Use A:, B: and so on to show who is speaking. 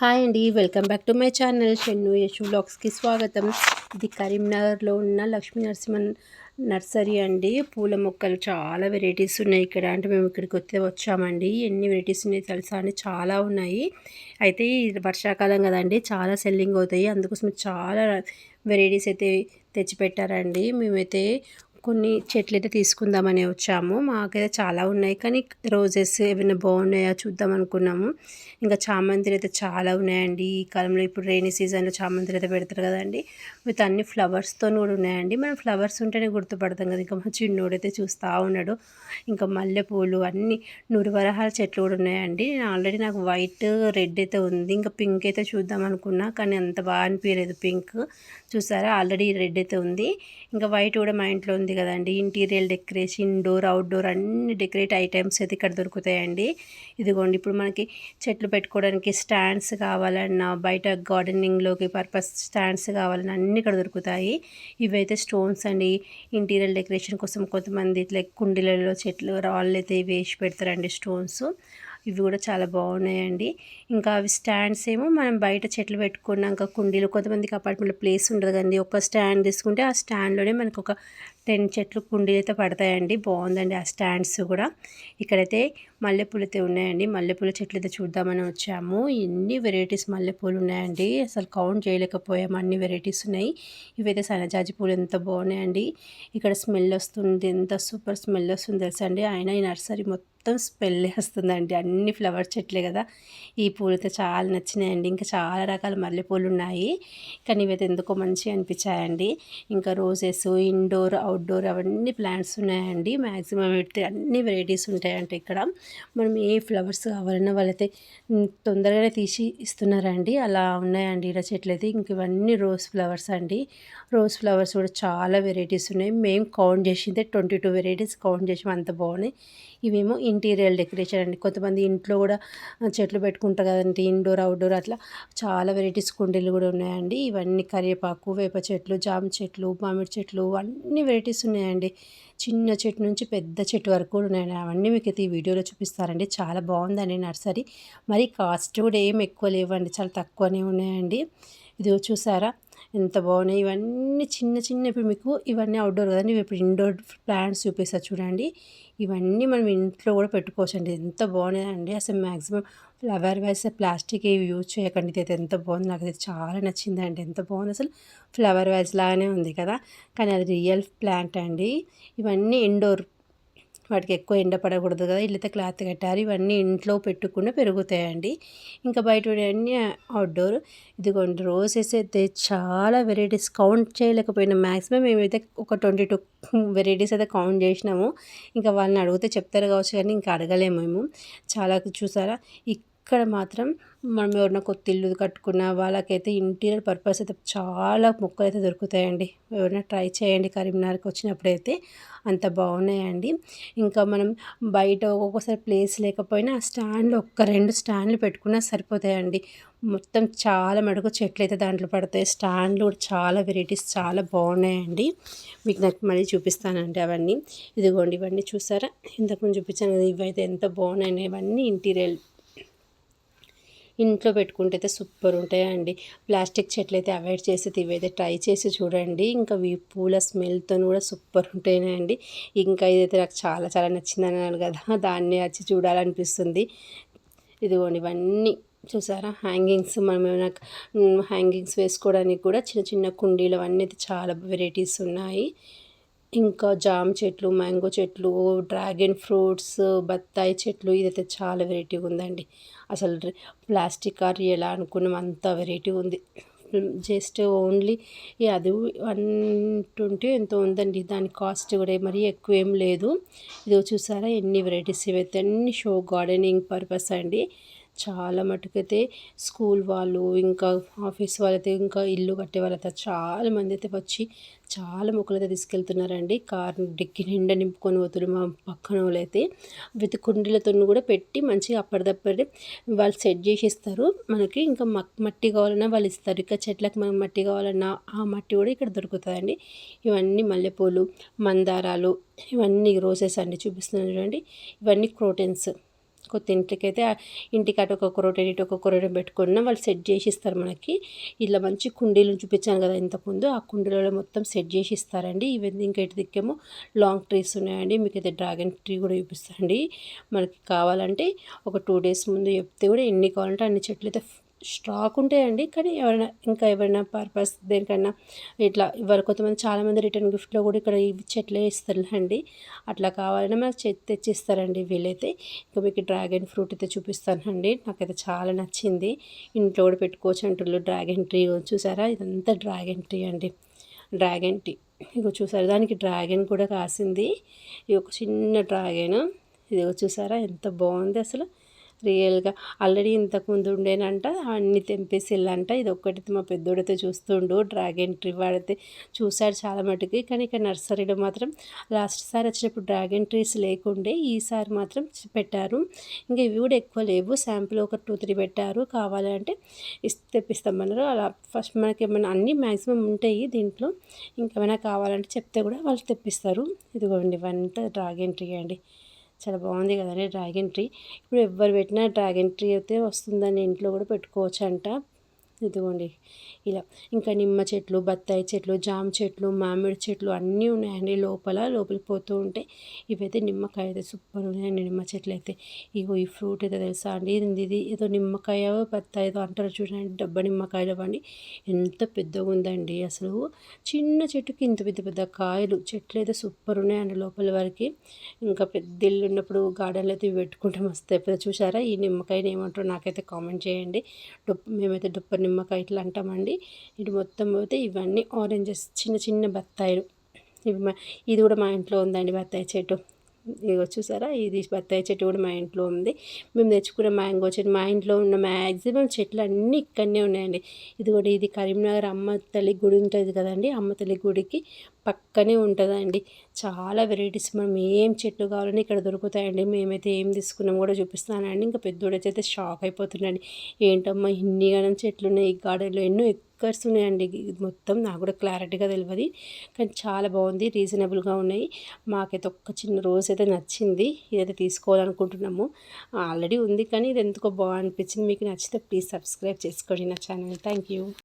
A: Hi అండి welcome back to my channel Shennu Yashu బ్లాగ్స్కి స్వాగతం. ఇది కరీంనగర్లో ఉన్న లక్ష్మీ నరసింహన్ నర్సరీ అండి. పూల మొక్కలు చాలా వెరైటీస్ ఉన్నాయి ఇక్కడ. అంటే మేము ఇక్కడికి వస్తే వచ్చామండి. ఎన్ని వెరైటీస్ ఉన్నాయి తెలుసా అండి? చాలా ఉన్నాయి. అయితే వర్షాకాలం కదండి చాలా సెల్లింగ్ అవుతాయి. అందుకోసం చాలా వెరైటీస్ అయితే తెచ్చిపెట్టారండి. మేమైతే కొన్ని చెట్లు అయితే తీసుకుందామని వచ్చాము. మాకైతే చాలా ఉన్నాయి. కానీ రోజెస్ ఏమైనా బాగున్నాయా చూద్దాం అనుకున్నాము. ఇంకా చామంతిలు అయితే చాలా ఉన్నాయండి. ఈ కాలంలో ఇప్పుడు రైనీ సీజన్లో చామంతిలు అయితే పెడతారు కదండి. విత్ అన్ని ఫ్లవర్స్తో కూడా ఉన్నాయండి. మనం ఫ్లవర్స్ ఉంటేనే గుర్తుపడతాం కదా. ఇంకా మా చిన్నోడైతే చూస్తూ ఉన్నాడు. ఇంకా మల్లెపూలు అన్ని నురువరహాల చెట్లు కూడా ఉన్నాయండి. ఆల్రెడీ నాకు వైట్ రెడ్ అయితే ఉంది. ఇంకా పింక్ అయితే చూద్దాం అనుకున్నా. కానీ అంత బాగా అనిపించలేదు పింక్ చూసారా? ఆల్రెడీ రెడ్ అయితే ఉంది. ఇంకా వైట్ కూడా మా ఇంట్లో ఉంది. కదండి. ఇంటీరియర్ డెకరేషన్ ఇండోర్ అవుట్డోర్ అన్ని డెకరేట్ ఐటమ్స్ అయితే ఇక్కడ దొరుకుతాయండి. ఇదిగోండి ఇప్పుడు మనకి చెట్లు పెట్టుకోవడానికి స్టాండ్స్ కావాలన్నా బయట గార్డెనింగ్లోకి పర్పస్ స్టాండ్స్ కావాలన్నా అన్నీ ఇక్కడ దొరుకుతాయి. ఇవైతే స్టోన్స్ అండి. ఇంటీరియర్ డెకరేషన్ కోసం కొంతమంది ఇట్లా కుండీలలో చెట్లు రాళ్ళు అయితే వేసి పెడతారండి స్టోన్స్. ఇవి కూడా చాలా బాగున్నాయండి. ఇంకా అవి స్టాండ్స్ ఏమో మనం బయట చెట్లు పెట్టుకున్నాక కుండీలు కొంతమందికి అపార్ట్మెంట్లో ప్లేస్ ఉండదు కదండి. ఒక స్టాండ్ తీసుకుంటే ఆ స్టాండ్లోనే మనకు ఒక టెన్ చెట్లు కుండీలు అయితే పడతాయండి. బాగుందండి ఆ స్టాండ్స్ కూడా. ఇక్కడైతే మల్లెపూలు అయితే ఉన్నాయండి. మల్లెపూల చెట్లు అయితే చూద్దామని వచ్చాము. ఎన్ని వెరైటీస్ మల్లెపూలు ఉన్నాయండి. అసలు కౌంట్ చేయలేకపోయాము. అన్ని వెరైటీస్ ఉన్నాయి. ఇవైతే సనజాజి పూలు ఎంత బాగున్నాయండి. ఇక్కడ స్మెల్ వస్తుంది. ఎంత సూపర్ స్మెల్ వస్తుంది తెలుసండి ఆయన ఈ నర్సరీ మొత్తం మొత్తం స్మెల్ వస్తుందండి. అన్ని ఫ్లవర్ చెట్లే కదా. ఈ పూలతో చాలా నచ్చినాయండి. ఇంకా చాలా రకాల మల్లెపూలు ఉన్నాయి. కానీ ఇవైతే ఎందుకో మంచిగా అనిపించాయండి. ఇంకా రోజెస్ ఇండోర్ అవుట్డోర్ అవన్నీ ప్లాంట్స్ ఉన్నాయండి. మ్యాక్సిమం పెడితే అన్ని వెరైటీస్ ఉంటాయంట ఇక్కడ. మనం ఏ ఫ్లవర్స్ కావాలన్నా వాళ్ళైతే తొందరగానే తీసి ఇస్తున్నారండి. అలా ఉన్నాయండి ఇలా చెట్లు అయితే ఇంక ఇవన్నీ రోజ్ ఫ్లవర్స్ అండి. రోజ్ ఫ్లవర్స్ కూడా చాలా వెరైటీస్ ఉన్నాయి. మేము కౌంట్ చేసిందే ట్వంటీ టూ వెరైటీస్ కౌంట్ చేసాం అంత బాగున్నాయి. ఇవేమో ఇంటీరియర్ డెకరేషన్ అండి. కొంతమంది ఇంట్లో కూడా చెట్లు పెట్టుకుంటారు కదండి ఇండోర్ అవుట్డోర్ అట్లా. చాలా వెరైటీస్ కుండీలు కూడా ఉన్నాయండి. ఇవన్నీ కరివేపాకు వేప చెట్లు జామ చెట్లు మామిడి చెట్లు అన్ని వెరైటీస్ ఉన్నాయండి. చిన్న చెట్టు నుంచి పెద్ద చెట్టు వరకు కూడా ఉన్నాయండి. అవన్నీ మీకు అయితే ఈ వీడియోలో చూపిస్తారండి చాలా బాగుందండి నర్సరీ. మరి కాస్ట్ కూడా ఏం ఎక్కువ లేవండి. చాలా తక్కువనే ఉన్నాయండి. ఇది చూసారా? ఎంత బాగున్నాయి ఇవన్నీ చిన్న చిన్న ఇప్పుడు మీకు ఇవన్నీ అవుట్డోర్ కదండి ఇప్పుడు ఇండోర్ ప్లాంట్స్ చూపిస్తా చూడండి. ఇవన్నీ మనం ఇంట్లో కూడా పెట్టుకోవచ్చు అండి ఎంత బాగున్నాయండి. అసలు మ్యాక్సిమం ఫ్లవర్ వైస్ ప్లాస్టిక్ ఏవి యూజ్ చేయకండి. అయితే ఎంత బాగుంది. నాకు అయితే చాలా నచ్చిందండి. ఎంత బాగుంది. అసలు ఫ్లవర్ వైజ్ లాగానే ఉంది కదా. కానీ అది రియల్ ప్లాంట్ అండి. ఇవన్నీ ఇండోర్ వాటికి ఎక్కువ ఎండ పడకూడదు కదా ఇళ్ళతో క్లాత్ కట్టారు ఇవన్నీ ఇంట్లో పెట్టుకుని పెరుగుతాయండి. ఇంకా బయట అన్నీ అవుట్డోర్ ఇదిగోండి రోజెస్ అయితే చాలా వెరైటీస్ కౌంట్ చేయలేకపోయినా మ్యాక్సిమం మేమైతే ఒక ట్వంటీ టూ వెరైటీస్ అయితే కౌంట్ చేసినాము. ఇంకా వాళ్ళని అడిగితే చెప్తారు కావచ్చు కానీ ఇంకా అడగలేము మేము. చాలా చూసారా? ఇక్కడ మాత్రం మనం ఎవరైనా కొత్త ఇల్లు కట్టుకున్న వాళ్ళకైతే ఇంటీరియర్ పర్పస్ అయితే చాలా మొక్కలు అయితే దొరుకుతాయండి. ఎవరైనా ట్రై చేయండి కరీంనగర్కి వచ్చినప్పుడైతే అంత బాగున్నాయండి. ఇంకా మనం బయట ఒక్కొక్కసారి ప్లేస్ లేకపోయినా స్టాండ్లు స్టాండ్లో ఒక్క రెండు స్టాండ్లు పెట్టుకున్నా సరిపోతాయండి. మొత్తం చాలా మటుకు చెట్లు అయితే దాంట్లో పడతాయి. స్టాండ్లు కూడా చాలా వెరైటీస్ చాలా బాగున్నాయండి. మీకు నాకు మళ్ళీ చూపిస్తానండి అవన్నీ. ఇదిగోండి ఇవన్నీ చూసారా? ఇంతకుముందు చూపించాను ఇవైతే ఎంత బాగున్నాయి ఇవన్నీ ఇంటీరియర్ ఇంట్లో పెట్టుకుంటే అయితే సూపర్ ఉంటాయండి. ప్లాస్టిక్ చెట్లు అయితే అవాయిడ్ చేసి ఇవైతే ట్రై చేసి చూడండి. ఇంకా ఈ పూల స్మెల్తో కూడా సూపర్ ఉంటాయండి. ఇంకా ఇదైతే నాకు చాలా చాలా నచ్చింది అన్నాను కదా దాన్ని వచ్చి చూడాలనిపిస్తుంది. ఇదిగోండి ఇవన్నీ చూసారా? హ్యాంగింగ్స్ మనం ఏమైనా హ్యాంగింగ్స్ వేసుకోవడానికి కూడా చిన్న చిన్న కుండీలు అవన్నీ అయితే చాలా వెరైటీస్ ఉన్నాయి. ఇంకా జామ చెట్లు మ్యాంగో చెట్లు డ్రాగన్ ఫ్రూట్స్ బత్తాయి చెట్లు ఇదైతే చాలా వెరైటీగా ఉందండి. అసలు ప్లాస్టిక్ ఆర్ ఎలా అనుకున్నాం అంత వెరైటీ ఉంది. జస్ట్ ఓన్లీ అది వన్ ట్వంటీ ఎంతో ఉందండి. దాని కాస్ట్ కూడా మరీ ఎక్కువ ఏం లేదు. ఇది చూసారా ఎన్ని వెరైటీస్ ఇవైతే అన్ని షో గార్డెనింగ్ పర్పస్ అండి. చాలా మటుకైతే స్కూల్ వాళ్ళు ఇంకా ఆఫీస్ వాళ్ళైతే ఇంకా ఇల్లు కట్టే వాళ్ళైతే చాలా మంది అయితే వచ్చి చాలా మొక్కలు అయితే తీసుకెళ్తున్నారండి. కార్ డిక్కి నిండా నింపుకొని పోతున్నారు. మా పక్కన వాళ్ళైతే విత్ కుండీలతో కూడా పెట్టి మంచిగా అప్పటిదప్పటి వాళ్ళు సెట్ చేసి ఇస్తారు మనకి ఇంకా మట్టి కావాలన్నా వాళ్ళు ఇస్తారు. ఇక చెట్లకు మనకు మట్టి కావాలన్నా ఆ మట్టి కూడా ఇక్కడ దొరుకుతుందండి ఇవన్నీ మల్లెపూలు మందారాలు ఇవన్నీ రోజెస్ అండి చూపిస్తున్నాను చూడండి. ఇవన్నీ క్రోటెన్స్. కొత్త ఇంటికి ఆ ఇంటికి అటు ఒక రొటెన్ ఇటు ఒక్కొక్క రొటెన్ పెట్టుకున్నా వాళ్ళు సెట్ చేసి ఇస్తారు మనకి. ఇలా మంచి కుండీలు చూపించాను కదా ఇంతకుముందు ఆ కుండీలలో మొత్తం సెట్ చేసి ఇస్తారండి ఇవన్నీ ఇంకా ఇటు దిక్కేమో లాంగ్ ట్రీస్ ఉన్నాయండి. మీకు అయితే డ్రాగన్ ట్రీ కూడా చూపిస్తారండి మనకి కావాలంటే ఒక టూ డేస్ ముందు చెప్తే కూడా ఎన్ని కావాలంటే అన్ని చెట్లు అయితే స్టాక్ ఉంటాయండి. కానీ ఎవరైనా ఇంకా ఎవరైనా పర్పస్ దేనికైనా ఇట్లా ఇవ్వాలి కొంతమంది చాలామంది రిటర్న్ గిఫ్ట్లో కూడా ఇక్కడ ఇవి చెట్లే ఇస్తారండి అట్లా కావాలన్నా మనకు చె తెచ్చిస్తారండి వీలైతే. ఇంకా మీకు డ్రాగన్ ఫ్రూట్ అయితే చూపిస్తానండి. నాకైతే చాలా నచ్చింది. ఇంట్లో కూడా పెట్టుకోవచ్చు అంటున్నారు డ్రాగన్ ట్రీ. చూసారా? ఇదంతా డ్రాగన్ ట్రీ అండి. Dragon tree. ఇగో చూసారా? దానికి డ్రాగన్ కూడా కాసింది. ఇది ఒక చిన్న డ్రాగన్. ఇది చూసారా? ఎంత బాగుంది అసలు. రియల్గా. ఆల్రెడీ ఇంతకుముందు ఉండేనంట అన్ని తెంపేసిల్లంట ఇది ఒక్కటి మా పెద్దోడితో చూస్తుండు డ్రాగన్ ట్రీ వాడితే చూశాడు చాలా మటుకి. కానీ ఇక్కడ నర్సరీలో మాత్రం లాస్ట్ సారి వచ్చినప్పుడు డ్రాగన్ ట్రీస్ లేకుండే ఈసారి మాత్రం పెట్టారు. ఇంకా ఇవి కూడా ఎక్కువ లేవు. శాంపుల్ ఒక టూ త్రీ పెట్టారు. కావాలంటే తెప్పిస్తామన్నారు. అలా ఫస్ట్ మనకి ఏమైనా అన్నీ మ్యాక్సిమం ఉంటాయి దీంట్లో. ఇంకేమైనా కావాలంటే చెప్తే కూడా వాళ్ళు తెప్పిస్తారు. ఇదిగోండి ఇవంతా డ్రాగన్ ట్రీ అండి. చాలా బాగుంది కదండి డ్రాగన్ ట్రీ. ఇప్పుడు ఎవరు పెట్టినా డ్రాగన్ ట్రీ అయితే వస్తుందని ఇంట్లో కూడా పెట్టుకోవచ్చు అంట ఇదిగోండి. ఇలా ఇంకా నిమ్మ చెట్లు బత్తాయి చెట్లు జామ చెట్లు మామిడి చెట్లు అన్నీ ఉన్నాయండి లోపల. లోపలికి పోతూ ఉంటే ఇవైతే నిమ్మకాయ అయితే సూపర్ ఉన్నాయండి నిమ్మ చెట్లు అయితే. ఇగో ఈ ఫ్రూట్ అయితే తెలుసా అండి? ఇది ఇది? ఏదో నిమ్మకాయ బత్తాయి ఏదో అంటారు చూడండి. డబ్బ నిమ్మకాయలు అవ్వండి. ఎంత పెద్దగా ఉందండి అసలు. చిన్న చెట్టుకి ఇంత పెద్ద పెద్ద కాయలు చెట్లు అయితే సూపర్ ఉన్నాయండి లోపల వరకు. ఇంకా పెద్ద ఇల్లు ఉన్నప్పుడు గార్డెన్లో అయితే పెట్టుకుంటే మస్తు చూసారా? ఈ నిమ్మకాయని ఏమంటారో నాకైతే కామెంట్ చేయండి. డొప్ప మేమైతే డొప్ప నిమ్మకాయ ఇట్లా అంటామండి. ఇటు మొత్తం పోతే ఇవన్నీ ఆరెంజెస్ చిన్న చిన్న బత్తాయిలు. ఇవి మా ఇది కూడా మా ఇంట్లో ఉందండి బత్తాయి చెట్టు. ఇదిగో చూసారా? ఇది బత్తాయి చెట్టు కూడా మా ఇంట్లో ఉంది. మేము తెచ్చుకున్న మ్యాంగో చెట్టు మా ఇంట్లో ఉన్న మ్యాక్సిమం చెట్లు అన్నీ ఇక్కడనే ఉన్నాయండి. ఇది కూడా ఇది కరీంనగర్ అమ్మ తల్లి గుడి ఉంటుంది కదండి అమ్మ తల్లి గుడికి పక్కనే ఉంటుందండి. చాలా వెరైటీస్ మనం ఏం చెట్లు కావాలని ఇక్కడ దొరుకుతాయండి. మేమైతే ఏం తీసుకున్నాం కూడా చూపిస్తానండి. ఇంకా పెద్దోడైతే షాక్ అయిపోతున్నాండి. ఏంటమ్మా ఇన్ని గణం చెట్లు ఉన్నాయి ఈ గార్డెన్లో ఎన్నో స్టిక్కర్స్ ఉన్నాయండి. మొత్తం నాకు కూడా క్లారిటీగా తెలియదు కానీ చాలా బాగుంది. రీజనబుల్గా ఉన్నాయి. మాకైతే ఒక్క చిన్న రోజు అయితే నచ్చింది. ఇదైతే తీసుకోవాలనుకుంటున్నాము. ఆల్రెడీ ఉంది కానీ ఇది ఎందుకో బాగా అనిపించింది. మీకు నచ్చితే ప్లీజ్ సబ్స్క్రైబ్ చేసుకోండి నా ఛానల్. Thank you.